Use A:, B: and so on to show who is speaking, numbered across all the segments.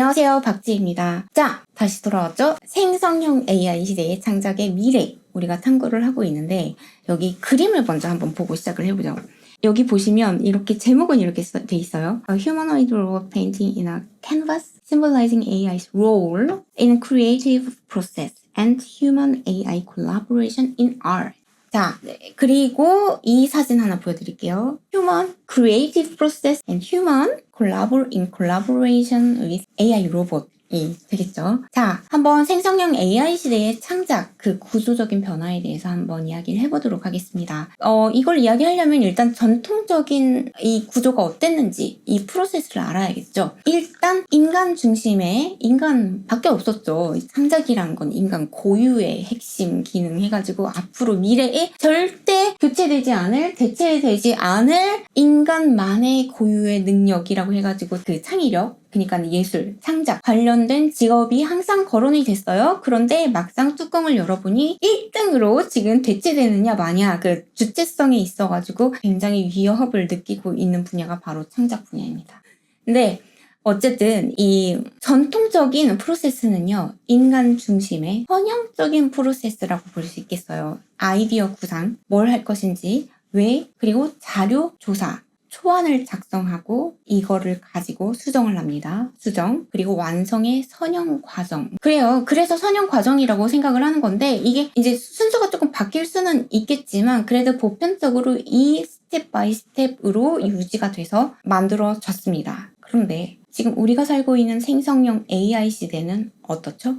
A: 안녕하세요. 박지입니다. 자, 다시 돌아왔죠? 생성형 AI 시대의 창작의 미래. 우리가 탐구를 하고 있는데, 여기 그림을 먼저 한번 보고 시작을 해보죠. 여기 보시면 이렇게 제목은 이렇게 써- 돼 있어요. A humanoid robot painting in a canvas symbolizing AI's role in creative process and human AI collaboration in art. 자, 네, 그리고 이 사진 하나 보여드릴게요. Human creative process and human collabor in collaboration with AI robot. 이 되겠죠. 자, 한번 생성형 AI 시대의 창작, 그 구조적인 변화에 대해서 한번 이야기를 해보도록 하겠습니다. 어, 이걸 이야기하려면 일단 전통적인 이 구조가 어땠는지 이 프로세스를 알아야겠죠. 일단 인간 중심의 인간밖에 없었죠. 이 창작이란 건 인간 고유의 핵심 기능 해가지고 앞으로 미래에 절대 교체되지 않을, 대체되지 않을 인간만의 고유의 능력이라고 해가지고 그 창의력, 그러니까 예술, 창작 관련된 직업이 항상 거론이 됐어요. 그런데 막상 뚜껑을 열어보니 1등으로 지금 대체되느냐 마냐 그 주체성에 있어가지고 굉장히 위협을 느끼고 있는 분야가 바로 창작 분야입니다. 근데 어쨌든 이 전통적인 프로세스는요, 인간 중심의 선형적인 프로세스라고 볼 수 있겠어요. 아이디어 구상, 뭘 할 것인지, 왜, 그리고 자료 조사, 초안을 작성하고 이거를 가지고 수정을 합니다. 수정. 그리고 완성의 선형 과정. 그래요. 그래서 선형 과정이라고 생각을 하는 건데 이게 이제 순서가 조금 바뀔 수는 있겠지만 그래도 보편적으로 이 스텝 바이 스텝으로 유지가 돼서 만들어졌습니다. 그런데 지금 우리가 살고 있는 생성형 AI 시대는 어떻죠?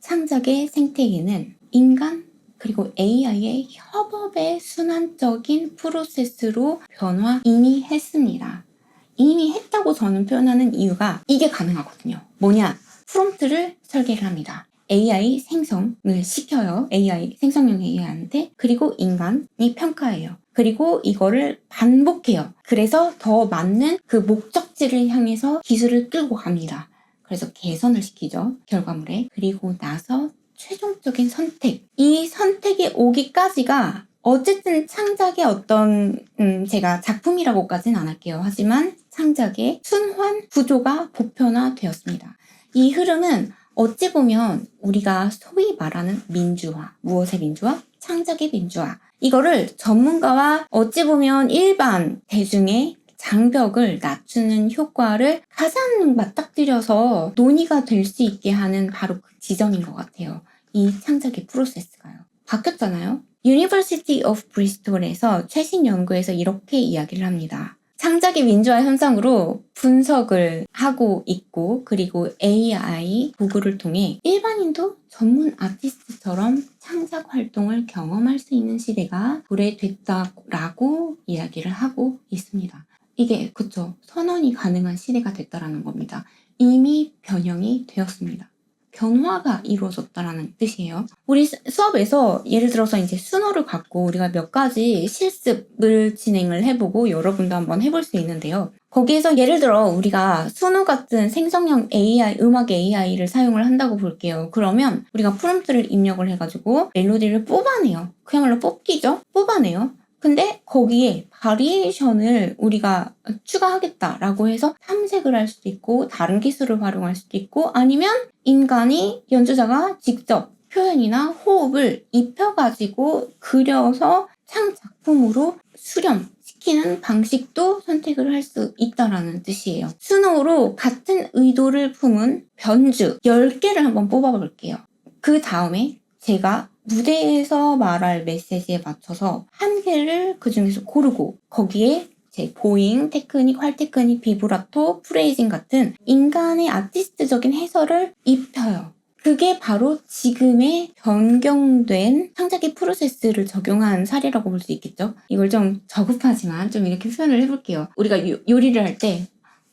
A: 창작의 생태계는 인간 그리고 AI의 협업의 순환적인 프로세스로 변화 이미 했습니다. 이미 했다고 저는 표현하는 이유가 이게 가능하거든요. 뭐냐? 프롬프트를 설계를 합니다. AI 생성을 시켜요. AI, 생성형 AI한테. 그리고 인간이 평가해요. 그리고 이거를 반복해요. 그래서 더 맞는 그 목적지를 향해서 기술을 끌고 갑니다. 그래서 개선을 시키죠. 결과물에. 그리고 나서 최종적인 선택. 이 선택에 오기까지가 어쨌든 창작의 어떤 음, 제가 작품이라고까지는 안 할게요. 하지만 창작의 순환 구조가 보편화되었습니다. 이 흐름은 어찌 보면 우리가 소위 말하는 민주화, 무엇의 민주화? 창작의 민주화. 이거를 전문가와 어찌 보면 일반 대중의 장벽을 낮추는 효과를 가장 맞닥뜨려서 논의가 될 수 있게 하는 바로 그 지점인 것 같아요. 이 창작의 프로세스가요. 바뀌었잖아요. University of Bristol에서 최신 연구에서 이렇게 이야기를 합니다. 창작의 민주화 현상으로 분석을 하고 있고 그리고 AI 도구를 통해 일반인도 전문 아티스트처럼 창작 활동을 경험할 수 있는 시대가 도래됐다라고 이야기를 하고 있습니다. 이게 그쵸 선언이 가능한 시대가 됐다라는 겁니다. 이미 변형이 되었습니다. 변화가 이루어졌다라는 뜻이에요. 우리 수- 수업에서 예를 들어서 이제 순호를 갖고 우리가 몇 가지 실습을 진행을 해보고 여러분도 한번 해볼 수 있는데요. 거기에서 예를 들어 우리가 순호 같은 생성형 AI, 음악 AI를 사용을 한다고 볼게요. 그러면 우리가 프롬프트를 입력을 해가지고 멜로디를 뽑아내요. 그야말로 뽑기죠? 뽑아내요. 근데 거기에 바리에이션을 우리가 추가하겠다라고 해서 탐색을 할 수도 있고 다른 기술을 활용할 수도 있고 아니면 인간이 연주자가 직접 표현이나 호흡을 입혀가지고 그려서 창작품으로 수렴 시키는 방식도 선택을 할 수 있다라는 뜻이에요. 스노우로 같은 의도를 품은 변주 10개를 한번 뽑아볼게요. 그 다음에 제가 무대에서 말할 메시지에 맞춰서 한 개를 그 중에서 고르고 거기에 제 보잉, 테크닉, 활 테크닉, 비브라토, 프레이징 같은 인간의 아티스트적인 해설을 입혀요. 그게 바로 지금의 변경된 창작의 프로세스를 적용한 사례라고 볼 수 있겠죠. 이걸 좀 저급하지만 좀 이렇게 표현을 해볼게요. 우리가 요, 요리를 할 때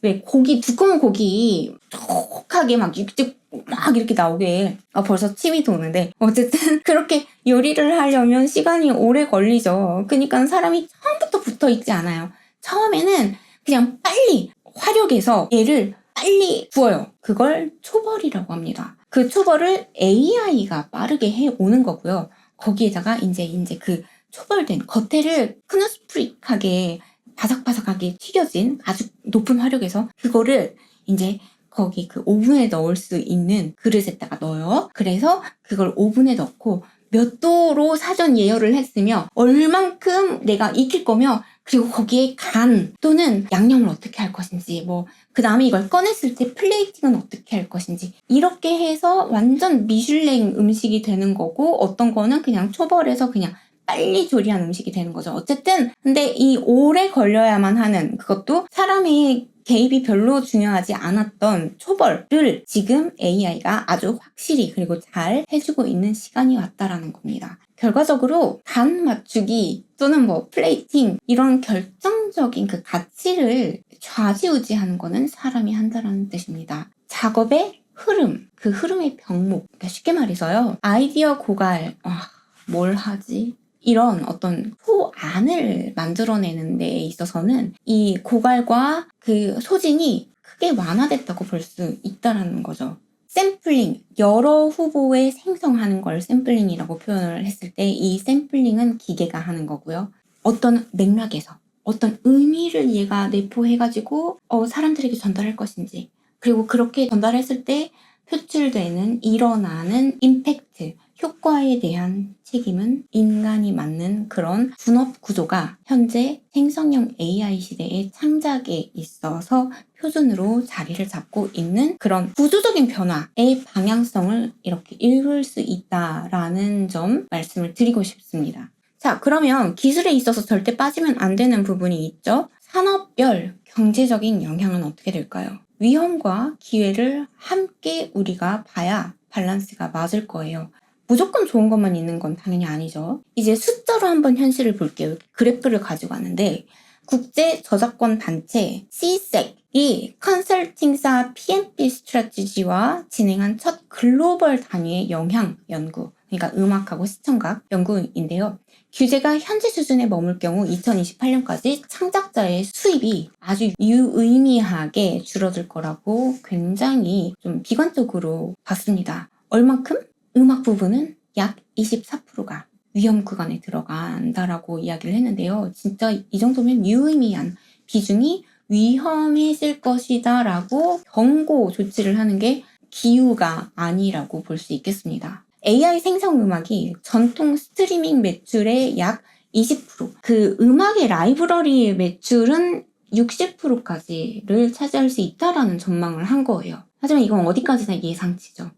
A: 왜 고기 두꺼운 고기 촉하게 막 육즙 막 이렇게 나오게 아 벌써 침이 도는데 어쨌든 그렇게 요리를 하려면 시간이 오래 걸리죠. 그러니까 사람이 처음부터 붙어 있지 않아요. 처음에는 그냥 빨리 화력에서 얘를 빨리 구워요. 그걸 초벌이라고 합니다. 그 초벌을 AI가 빠르게 해 오는 거고요. 거기에다가 이제 이제 그 초벌된 겉에를 크누스프릭하게 바삭바삭하게 튀겨진 아주 높은 화력에서 그거를 이제 거기 그 오븐에 넣을 수 있는 그릇에다가 넣어요. 그래서 그걸 오븐에 넣고 몇 도로 사전 예열을 했으며 얼만큼 내가 익힐 거며 그리고 거기에 간 또는 양념을 어떻게 할 것인지 뭐 그 다음에 이걸 꺼냈을 때 플레이팅은 어떻게 할 것인지 이렇게 해서 완전 미슐랭 음식이 되는 거고 어떤 거는 그냥 초벌해서 그냥 빨리 조리한 음식이 되는 거죠. 어쨌든 근데 이 오래 걸려야만 하는 그것도 사람의 개입이 별로 중요하지 않았던 초벌을 지금 AI가 아주 확실히 그리고 잘 해주고 있는 시간이 왔다라는 겁니다. 결과적으로 간 맞추기 또는 뭐 플레이팅 이런 결정적인 그 가치를 좌지우지하는 거는 사람이 한다라는 뜻입니다. 작업의 흐름, 그 흐름의 병목. 그러니까 쉽게 말해서요. 아이디어 고갈, 아, 뭘 하지? 이런 어떤 소안을 만들어내는 데 있어서는 이 고갈과 그 소진이 크게 완화됐다고 볼 수 있다라는 거죠. 샘플링, 여러 후보에 생성하는 걸 샘플링이라고 표현을 했을 때 이 샘플링은 기계가 하는 거고요. 어떤 맥락에서 어떤 의미를 얘가 내포해가지고 어, 사람들에게 전달할 것인지 그리고 그렇게 전달했을 때 표출되는 일어나는 임팩트, 효과에 대한 책임은 인간이 맡는 그런 분업 구조가 현재 생성형 AI 시대의 창작에 있어서 표준으로 자리를 잡고 있는 그런 구조적인 변화의 방향성을 이렇게 읽을 수 있다라는 점 말씀을 드리고 싶습니다. 자, 그러면 기술에 있어서 절대 빠지면 안 되는 부분이 있죠. 산업별 경제적인 영향은 어떻게 될까요? 위험과 기회를 함께 우리가 봐야 밸런스가 맞을 거예요. 무조건 좋은 것만 있는 건 당연히 아니죠. 이제 숫자로 한번 현실을 볼게요. 그래프를 가지고 왔는데 국제 저작권 단체 CSEC이 컨설팅사 PNP 스트래티지와 진행한 첫 글로벌 단위의 영향 연구, 그러니까 음악하고 시청각 연구인데요. 규제가 현재 수준에 머물 경우 2028년까지 창작자의 수입이 아주 유의미하게 줄어들 거라고 굉장히 좀 비관적으로 봤습니다. 얼만큼? 음악 부분은 약 24%가 위험 구간에 들어간다라고 이야기를 했는데요. 진짜 이 정도면 유의미한 비중이 위험해질 것이다 라고 경고 조치를 하는 게 기우가 아니라고 볼 수 있겠습니다. AI 생성 음악이 전통 스트리밍 매출의 약 20%, 그 음악의 라이브러리의 매출은 60%까지를 차지할 수 있다라는 전망을 한 거예요. 하지만 이건 어디까지나 예상치죠.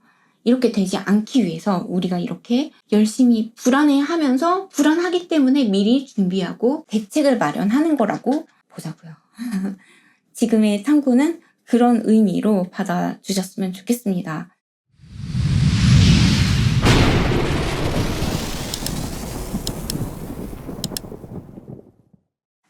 A: 이렇게 되지 않기 위해서 우리가 이렇게 열심히 불안해하면서 불안하기 때문에 미리 준비하고 대책을 마련하는 거라고 보자고요. 지금의 탐구는 그런 의미로 받아주셨으면 좋겠습니다.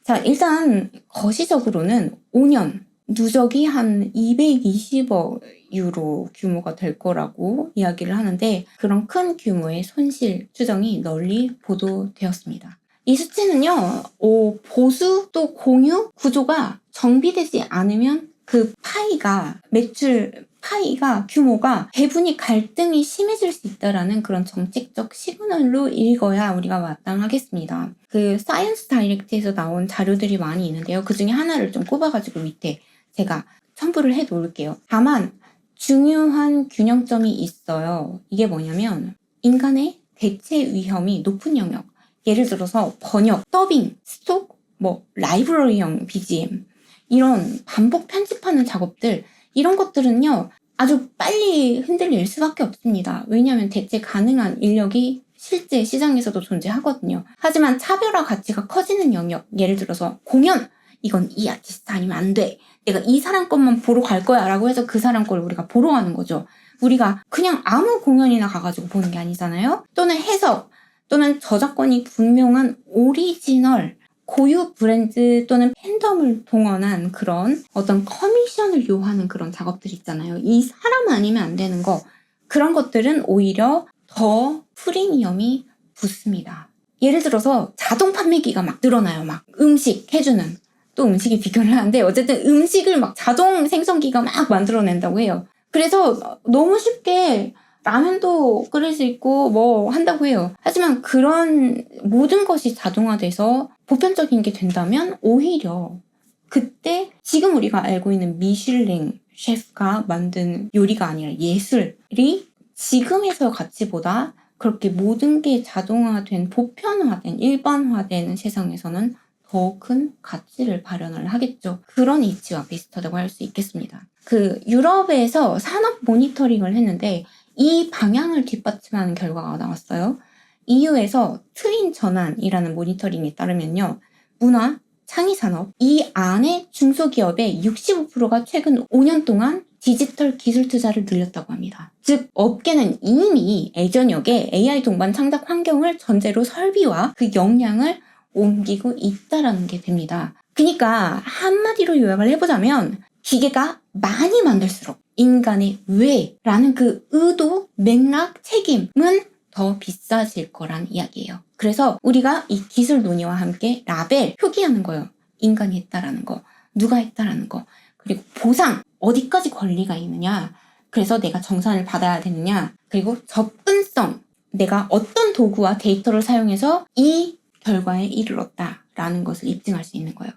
A: 자, 일단 거시적으로는 5년, 누적이 한 220억 유로 규모가 될 거라고 이야기를 하는데 그런 큰 규모의 손실 추정이 널리 보도되었습니다. 이 수치는요, 오, 보수 또 공유 구조가 정비되지 않으면 그 파이가 매출 파이가 규모가 배분이 갈등이 심해질 수 있다라는 그런 정책적 시그널로 읽어야 우리가 마땅하겠습니다. 그 사이언스 다이렉트에서 나온 자료들이 많이 있는데요. 그 중에 하나를 좀 꼽아가지고 밑에 제가 첨부를 해 놓을게요. 다만 중요한 균형점이 있어요. 이게 뭐냐면 인간의 대체 위험이 높은 영역. 예를 들어서 번역, 더빙, 스톡, 뭐 라이브러리형 BGM 이런 반복 편집하는 작업들 이런 것들은요 아주 빨리 흔들릴 수밖에 없습니다. 왜냐하면 대체 가능한 인력이 실제 시장에서도 존재하거든요. 하지만 차별화 가치가 커지는 영역, 예를 들어서 공연, 이건 이 아티스트 아니면 안 돼. 내가 이 사람 것만 보러 갈 거야 라고 해서 그 사람 걸 우리가 보러 가는 거죠. 우리가 그냥 아무 공연이나 가가지고 보는 게 아니잖아요. 또는 해석, 또는 저작권이 분명한 오리지널, 고유 브랜드 또는 팬덤을 동원한 그런 어떤 커미션을 요하는 그런 작업들 있잖아요. 이 사람 아니면 안 되는 거. 그런 것들은 오히려 더 프리미엄이 붙습니다. 예를 들어서 자동 판매기가 막 늘어나요. 막 음식 해주는. 또 음식이 비교를 하는데 어쨌든 음식을 막 자동 생성기가 막 만들어낸다고 해요. 그래서 너무 쉽게 라면도 끓일 수 있고 뭐 한다고 해요. 하지만 그런 모든 것이 자동화돼서 보편적인 게 된다면 오히려 그때 지금 우리가 알고 있는 미슐랭 셰프가 만든 요리가 아니라 예술이 지금에서 가치보다 그렇게 모든 게 자동화된, 보편화된, 일반화된 세상에서는 더 큰 가치를 발현을 하겠죠. 그런 이치와 비슷하다고 할 수 있겠습니다. 그 유럽에서 산업 모니터링을 했는데 이 방향을 뒷받침하는 결과가 나왔어요. EU에서 트윈 전환이라는 모니터링에 따르면요. 문화, 창의 산업, 이 안에 중소기업의 65%가 최근 5년 동안 디지털 기술 투자를 늘렸다고 합니다. 즉, 업계는 이미 예전역에 AI 동반 창작 환경을 전제로 설비와 그 역량을 옮기고 있다라는 게 됩니다. 그러니까 한마디로 요약을 해보자면 기계가 많이 만들수록 인간의 왜라는 그 의도, 맥락, 책임은 더 비싸질 거란 이야기예요. 그래서 우리가 이 기술 논의와 함께 라벨 표기하는 거예요. 인간이 했다라는 거, 누가 했다라는 거, 그리고 보상 어디까지 권리가 있느냐. 그래서 내가 정산을 받아야 되느냐. 그리고 접근성 내가 어떤 도구와 데이터를 사용해서 이 결과에 이르렀다라는 것을 입증할 수 있는 거예요.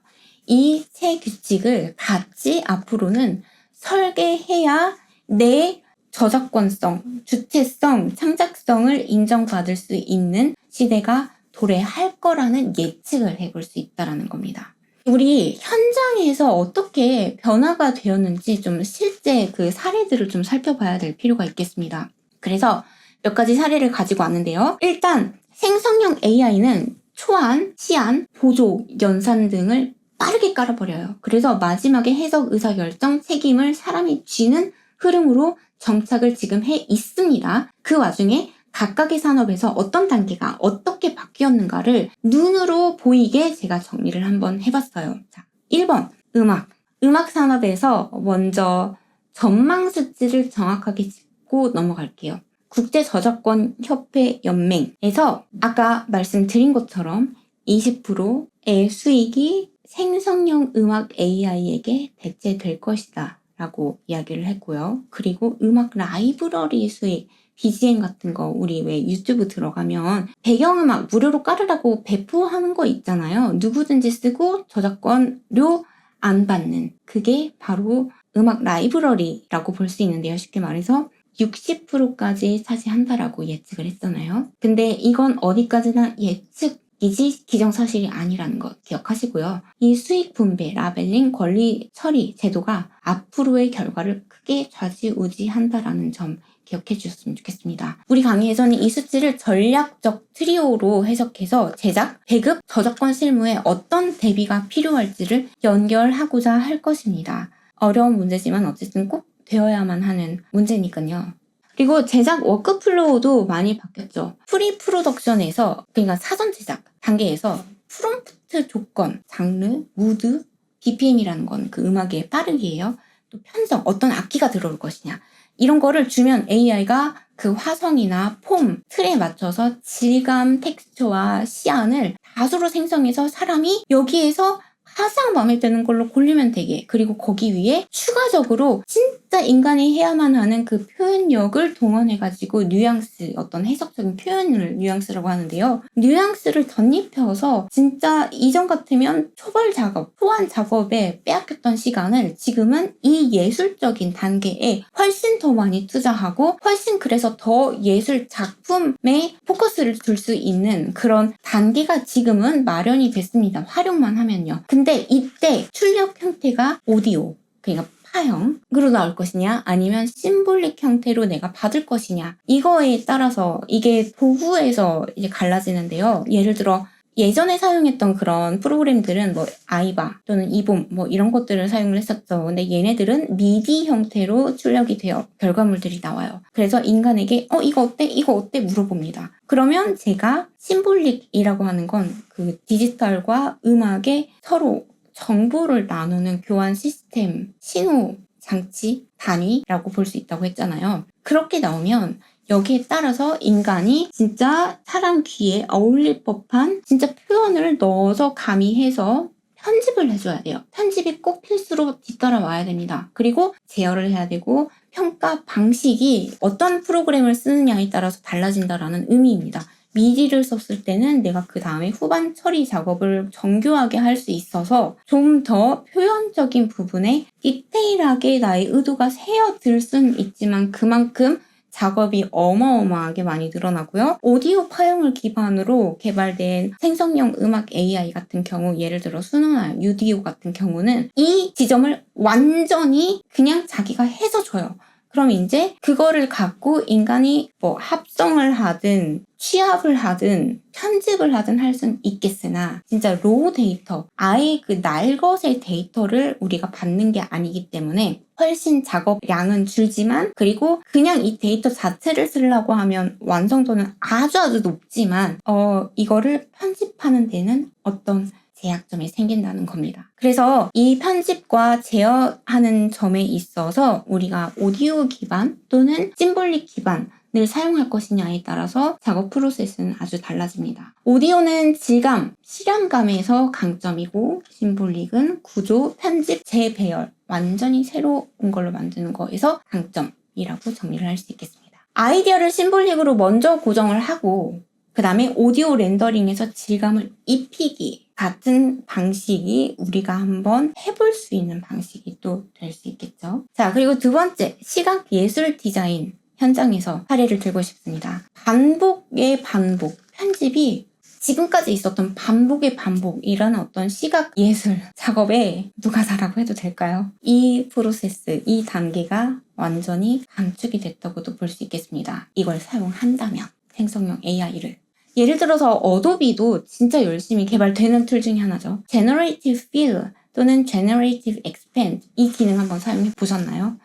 A: 이 세 규칙을 같이 앞으로는 설계해야 내 저작권성, 주체성, 창작성을 인정받을 수 있는 시대가 도래할 거라는 예측을 해볼 수 있다라는 겁니다. 우리 현장에서 어떻게 변화가 되었는지 좀 실제 그 사례들을 좀 살펴봐야 될 필요가 있겠습니다. 그래서 몇 가지 사례를 가지고 왔는데요. 일단 생성형 AI는 초안, 시안, 보조, 연산 등을 빠르게 깔아버려요. 그래서 마지막에 해석, 의사결정, 책임을 사람이 쥐는 흐름으로 정착을 지금 해 있습니다. 그 와중에 각각의 산업에서 어떤 단계가 어떻게 바뀌었는가를 눈으로 보이게 제가 정리를 한번 해봤어요. 자, 1번, 음악. 음악 산업에서 먼저 전망 수치를 정확하게 짚고 넘어갈게요. 국제저작권 협회 연맹에서 아까 말씀드린 것처럼 20%의 수익이 생성형 음악 AI에게 대체될 것이다 라고 이야기를 했고요. 그리고 음악 라이브러리 수익 BGM 같은 거 우리 왜 유튜브 들어가면 배경음악 무료로 깔으라고 배포하는 거 있잖아요. 누구든지 쓰고 저작권료 안 받는 그게 바로 음악 라이브러리라고 볼 수 있는데요. 쉽게 말해서 60%까지 차지한다라고 예측을 했잖아요. 근데 이건 어디까지나 예측 이지 기정사실이 아니라는 것 기억하시고요. 이 수익 분배, 라벨링, 권리 처리 제도가 앞으로의 결과를 크게 좌지우지한다라는 점 기억해 주셨으면 좋겠습니다. 우리 강의에서는 이 수치를 전략적 트리오로 해석해서 제작, 배급, 저작권 실무에 어떤 대비가 필요할지를 연결하고자 할 것입니다. 어려운 문제지만 어쨌든 꼭 되어야만 하는 문제니까요. 그리고 제작 워크플로우도 많이 바뀌었죠. 프리 프로덕션에서 그러니까 사전 제작 단계에서 프롬프트 조건, 장르, 무드, BPM이라는 건 그 음악의 빠르기예요. 또 편성, 어떤 악기가 들어올 것이냐. 이런 거를 주면 AI가 그 화성이나 폼, 틀에 맞춰서 질감, 텍스처와 시안을 다수로 생성해서 사람이 여기에서 가장 마음에 드는 걸로 골리면 되게 그리고 거기 위에 추가적으로 진짜 인간이 해야만 하는 그 표현력을 동원해가지고 뉘앙스 어떤 해석적인 표현을 뉘앙스라고 하는데요. 뉘앙스를 덧입혀서 진짜 이전 같으면 초벌 작업 초안 작업에 빼앗겼던 시간을 지금은 이 예술적인 단계에 훨씬 더 많이 투자하고 훨씬 그래서 더 예술 작품에 포커스를 둘 수 있는 그런 단계가 지금은 마련이 됐습니다. 활용만 하면요. 근데 이때 출력 형태가 오디오, 그러니까 파형으로 나올 것이냐 아니면 심볼릭 형태로 내가 받을 것이냐 이거에 따라서 이게 도구에서 이제 갈라지는데요. 예를 들어 예전에 사용했던 그런 프로그램들은 뭐 아이바 또는 이봄 뭐 이런 것들을 사용을 했었죠. 근데 얘네들은 미디 형태로 출력이 되어 결과물들이 나와요. 그래서 인간에게 어 이거 어때? 이거 어때? 물어봅니다. 그러면 제가 심볼릭이라고 하는 건 그 디지털과 음악의 서로 정보를 나누는 교환 시스템, 신호 장치 단위라고 볼 수 있다고 했잖아요. 그렇게 나오면 여기에 따라서 인간이 진짜 사람 귀에 어울릴 법한 진짜 표현을 넣어서 가미해서 편집을 해줘야 돼요. 편집이 꼭 필수로 뒤따라와야 됩니다. 그리고 제어를 해야 되고 평가 방식이 어떤 프로그램을 쓰느냐에 따라서 달라진다라는 의미입니다. 미디를 썼을 때는 내가 그 다음에 후반 처리 작업을 정교하게 할 수 있어서 좀 더 표현적인 부분에 디테일하게 나의 의도가 새어들 수는 있지만 그만큼 작업이 어마어마하게 많이 늘어나고요. 오디오 파형을 기반으로 개발된 생성형 음악 AI 같은 경우, 예를 들어 수능아, 유디오 같은 경우는 이 지점을 완전히 그냥 자기가 해서 줘요. 그럼 이제 그거를 갖고 인간이 뭐 합성을 하든 취합을 하든 편집을 하든 할 수는 있겠으나 진짜 로우 데이터 아예 그 날것의 데이터를 우리가 받는 게 아니기 때문에 훨씬 작업량은 줄지만 그리고 그냥 이 데이터 자체를 쓰려고 하면 완성도는 아주 아주 높지만 어 이거를 편집하는 데는 어떤 제약점이 생긴다는 겁니다. 그래서 이 편집과 제어하는 점에 있어서 우리가 오디오 기반 또는 심볼릭 기반을 사용할 것이냐에 따라서 작업 프로세스는 아주 달라집니다. 오디오는 질감, 실현감에서 강점이고 심볼릭은 구조, 편집, 재배열 완전히 새로운 걸로 만드는 거에서 강점이라고 정리를 할 수 있겠습니다. 아이디어를 심볼릭으로 먼저 고정을 하고 그 다음에 오디오 렌더링에서 질감을 입히기 같은 방식이 우리가 한번 해볼 수 있는 방식이 또 될 수 있겠죠. 자, 그리고 두 번째, 시각 예술 디자인 현장에서 사례를 들고 싶습니다. 반복의 반복, 편집이 지금까지 있었던 반복의 반복이라는 어떤 시각 예술 작업에 누가 다라고 해도 될까요? 이 프로세스, 이 단계가 완전히 감축이 됐다고도 볼 수 있겠습니다. 이걸 사용한다면 생성형 AI를 예를 들어서 어도비도 진짜 열심히 개발되는 툴 중에 하나죠. Generative Fill 또는 Generative Expand 이 기능 한번 사용해 보셨나요?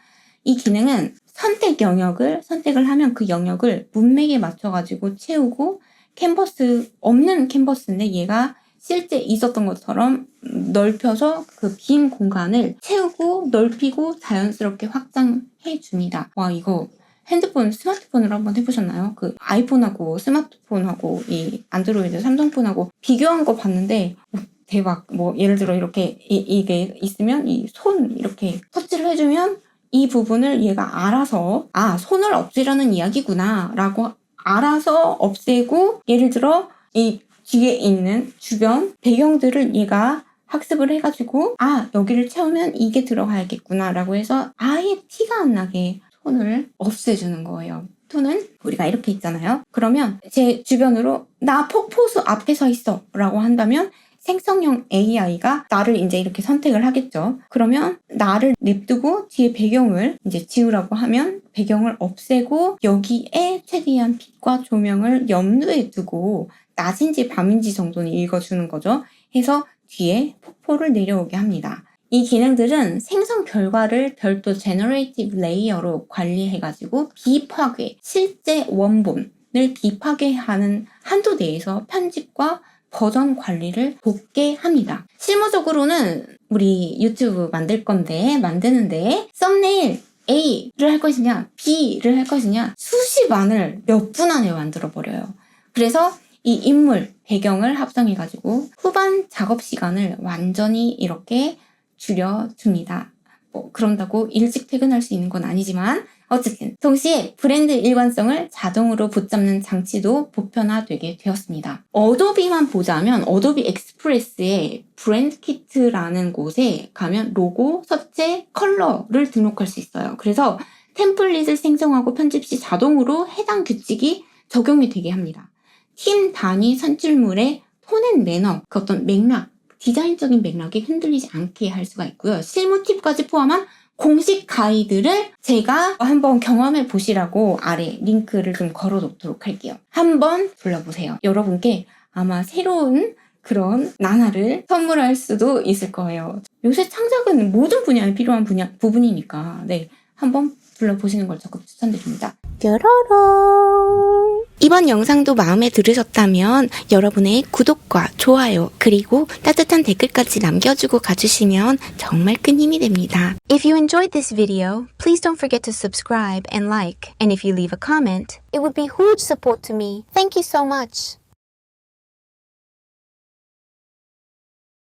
A: 이 기능은 선택 영역을 선택을 하면 그 영역을 문맥에 맞춰가지고 채우고 캔버스 없는 캔버스인데 얘가 실제 있었던 것처럼 넓혀서 그 빈 공간을 채우고 넓히고 자연스럽게 확장해 줍니다. 와 이거 핸드폰, 스마트폰으로 한번 해보셨나요? 그 아이폰하고 스마트폰하고 이 안드로이드 삼성폰하고 비교한 거 봤는데 오, 대박. 뭐 예를 들어 이렇게 이, 게 있으면 이 손 이렇게 터치를 해주면 이 부분을 얘가 알아서 아 손을 없애려는 이야기구나라고 알아서 없애고 예를 들어 이 뒤에 있는 주변 배경들을 얘가 학습을 해가지고 아 여기를 채우면 이게 들어가야겠구나라고 해서 아예 티가 안 나게 톤을 없애주는 거예요. 톤은 우리가 이렇게 있잖아요. 그러면 제 주변으로 나 폭포수 앞에 서 있어 라고 한다면 생성형 AI가 나를 이제 이렇게 선택을 하겠죠. 그러면 나를 냅두고 뒤에 배경을 이제 지우라고 하면 배경을 없애고 여기에 최대한 빛과 조명을 염두에 두고 낮인지 밤인지 정도는 읽어주는 거죠. 해서 뒤에 폭포를 내려오게 합니다. 이 기능들은 생성 결과를 별도 제너레이티브 레이어로 관리해가지고 비파괴, 실제 원본을 비파괴하는 한도 내에서 편집과 버전 관리를 돕게 합니다. 실무적으로는 우리 유튜브 만들 건데, 만드는데, 썸네일 A를 할 것이냐, B를 할 것이냐, 수십안을 몇 분 안에 만들어 버려요. 그래서 이 인물, 배경을 합성해가지고 후반 작업 시간을 완전히 이렇게 줄여줍니다. 뭐 그런다고 일찍 퇴근할 수 있는 건 아니지만 어쨌든 동시에 브랜드 일관성을 자동으로 붙잡는 장치도 보편화되게 되었습니다. 어도비만 보자면 어도비 엑스프레스의 브랜드 키트라는 곳에 가면 로고, 서체, 컬러를 등록할 수 있어요. 그래서 템플릿을 생성하고 편집 시 자동으로 해당 규칙이 적용이 되게 합니다. 팀 단위 선출물의 톤앤 매너, 그 어떤 맥락, 디자인적인 맥락이 흔들리지 않게 할 수가 있고요. 실무 팁까지 포함한 공식 가이드를 제가 한번 경험해 보시라고 아래 링크를 좀 걸어 놓도록 할게요. 한번 둘러보세요. 여러분께 아마 새로운 그런 나날을 선물할 수도 있을 거예요. 요새 창작은 모든 분야에 필요한 분야, 부분이니까, 네. 한번 둘러보시는 걸 적극 추천드립니다. 뾰로롱! 이번 영상도 마음에 들으셨다면 여러분의 구독과 좋아요 그리고 따뜻한 댓글까지 남겨주고 가주시면 정말 큰 힘이 됩니다.
B: If you enjoyed this video, please don't forget to subscribe and like. And if you leave a comment,
C: It would be huge support to me. Thank you so much.